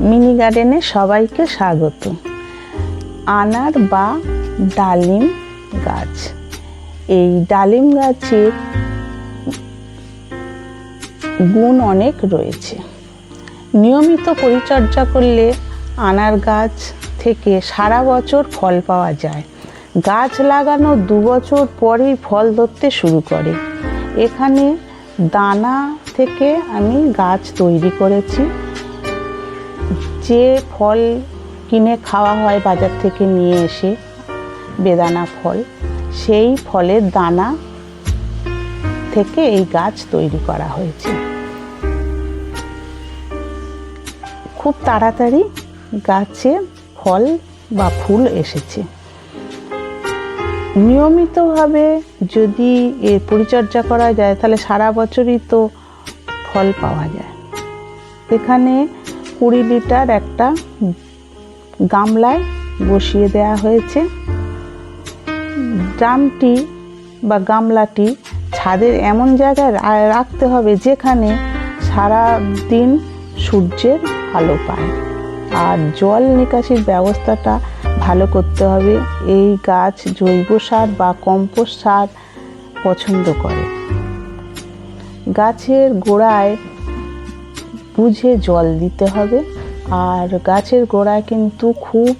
Mini গার্ডেনে সবাইকে স্বাগত। আনার বা ডালিম গাছ। এই ডালিম গাছের গুণ অনেক রয়েছে। নিয়মিত পরিচর্যা করলে আনার গাছ থেকে সারা বছর ফল পাওয়া যায়। গাছ লাগানো দু বছর পরেই ফল ধরতে শুরু করে। এখানে দানা থেকে আমি গাছ তৈরি করেছি। যে ফল কিনে খাওয়া হয় বাজার থেকে নিয়ে এসে, বেদানা ফল, সেই ফলের দানা থেকে এই গাছ তৈরি করা হয়েছে। খুব তাড়াতাড়ি গাছে ফল বা ফুল এসেছে। নিয়মিতভাবে যদি এর পরিচর্যা করা যায়, তাহলে সারা বছরই তো ফল পাওয়া যায়। এখানে কুড়ি লিটার একটা গামলায় বসিয়ে দেওয়া হয়েছে। ড্রামটি বা গামলাটি ছাদের এমন জায়গায় রাখতে হবে যেখানে সারা দিন সূর্যের আলো পায়। আর জল নিকাশির ব্যবস্থাটা ভালো করতে হবে। এই গাছ জৈব সার বা কম্পোস্ট সার পছন্দ করে। গাছের গোড়ায় বুঝে জল দিতে হবে। আর গাছের গোড়ায় কিন্তু খুব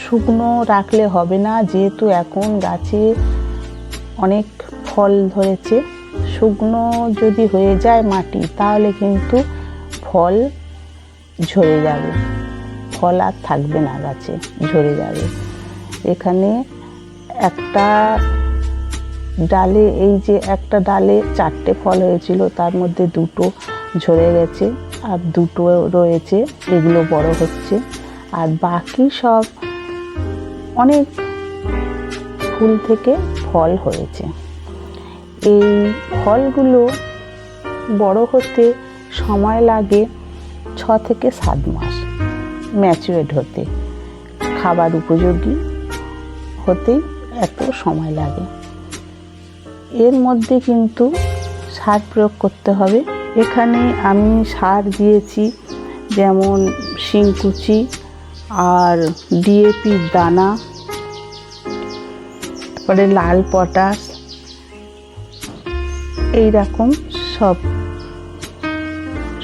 শুকনো রাখলে হবে না, যেহেতু এখন গাছে অনেক ফল ধরেছে। শুকনো যদি হয়ে যায় মাটি, তাহলে কিন্তু ফল ঝরে যাবে। ফল আর থাকবে না গাছে, ঝরে যাবে। এখানে একটা ডালে, এই যে একটা ডালে চারটে ফল হয়েছিল, তার মধ্যে দুটো ঝরে গেছে আর দুটো রয়েছে, এগুলো বড় হচ্ছে। আর বাকি সব অনেক ফুল থেকে ফল হয়েছে। এই ফলগুলো বড় হতে সময় লাগে ছ থেকে সাত মাস ম্যাচুরেট হতে। খাবার উপযোগী হতেই এত সময় লাগে। এর মধ্যে কিন্তু সার প্রয়োগ করতে হবে। এখানে আমি সার দিয়েছি, যেমন শিংকুচি আর ডিএপি দানা, তারপরে লাল পটাশ এই রকম সব।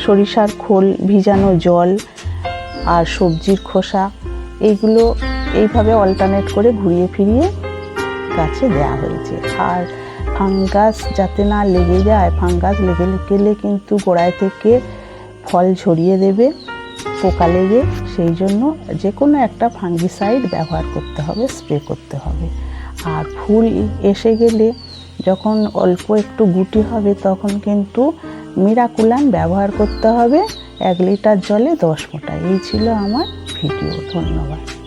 সরিষার খোল, ভিজানো জল আর সবজির খোসা এইগুলো এইভাবে অল্টারনেট করে ঘুরিয়ে ফিরিয়ে গাছে দেওয়া হয়েছে। আর ফাঙ্গাস যাতে না লেগে যায়, ফাঙ্গাস লেগে গেলে কিন্তু গোড়ায় থেকে ফল ঝরিয়ে দেবে, পোকা লেগে। সেই জন্য যে কোনো একটা ফাঙ্গিসাইড ব্যবহার করতে হবে, স্প্রে করতে হবে। আর ফুল এসে গেলে যখন অল্প একটু গুটি হবে, তখন কিন্তু মিরাকুলান ব্যবহার করতে হবে। এক লিটার জলে দশ ফোঁটা। এই ছিল আমার ভিডিও। ধন্যবাদ।